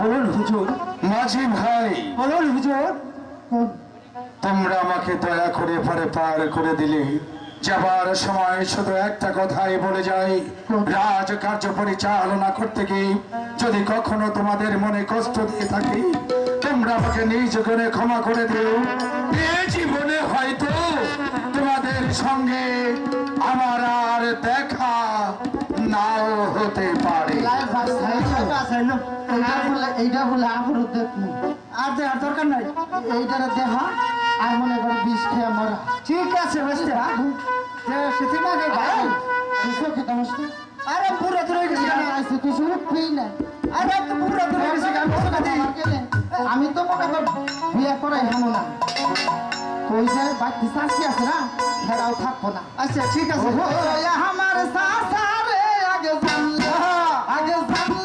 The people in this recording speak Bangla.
বলুন হুজুর। মাঝি ভাই। বলুন হুজুর। তোমরা আমাকে দয়া করে পরে পার করে দিলে। যাবার সময় শুধু একটা কথাই বলে যাই। রাজকার্য পরিচালনা করতে গিয়ে যদি কখনো তোমাদের মনে কষ্ট দিয়ে থাকি তোমরা আমাকে নিজ করে ক্ষমা করে দিও। এ জীবনে হয়তো তোমাদের সঙ্গে আমার আর দেখা নাও হতে পারে। এইটা বলে এইটা বলে আবার আর দরকার নাই। দেখা আর মনে করে বিষ খেয়ে মরা। ঠিক আছে বুঝতে সেদিন ভাই? বুঝছ কি সমস্যা আরে পুরো গেছি উঠবেই না। আরে তো পুরো গেছি আমি তো মনে কর বিয়ে করাই হামো না। যে বাড়তি শাশি আছে না হেরাও থাকব না। আচ্ছা ঠিক আছে। আমার সাসারে আগে জানলে আগে জানলে।